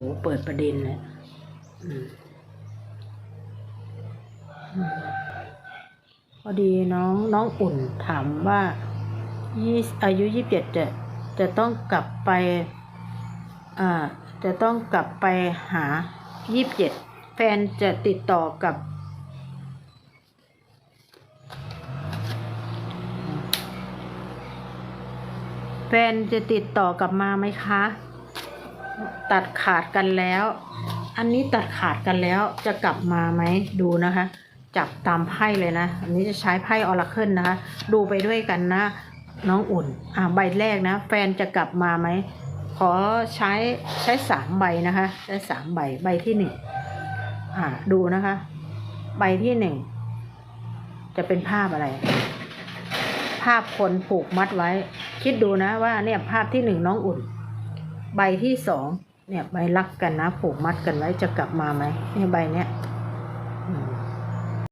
โอ้เปิดประเด็นเลยพอดีน้องน้องอุ่นถามว่ายี่อายุยี่สิบเจ็ดจะจะต้องกลับไปอ่าจะต้องกลับไปหายี่สิบเจ็ดแฟนจะติดต่อกับแฟนจะติดต่อกลับมาไหมคะ ตัดขาดกันแล้ว อันนี้ตัดขาดกันแล้วจะกลับมาไหมดูนะคะ จับตามไพ่เลยนะ อันนี้จะใช้ไพ่ออราเคิลนะคะ ดูไปด้วยกันนะ น้องอุ่น อ่าใบแรกนะ แฟนจะกลับมาไหม ขอใช้ใช้สามใบนะคะ ใช้สามใบ ใบที่หนึ่งอ่า ดูนะคะ ใบที่หนึ่งจะเป็นภาพอะไร ภาพคนผูกมัดไว้ คิดดูนะว่าเนี่ยภาพที่หนึ่งน้องอุ่น ใบที่สองเนี่ยใบรักกันนะผูกมัดกันไว้จะกลับมาไหมเนี่ยใบเนี้ย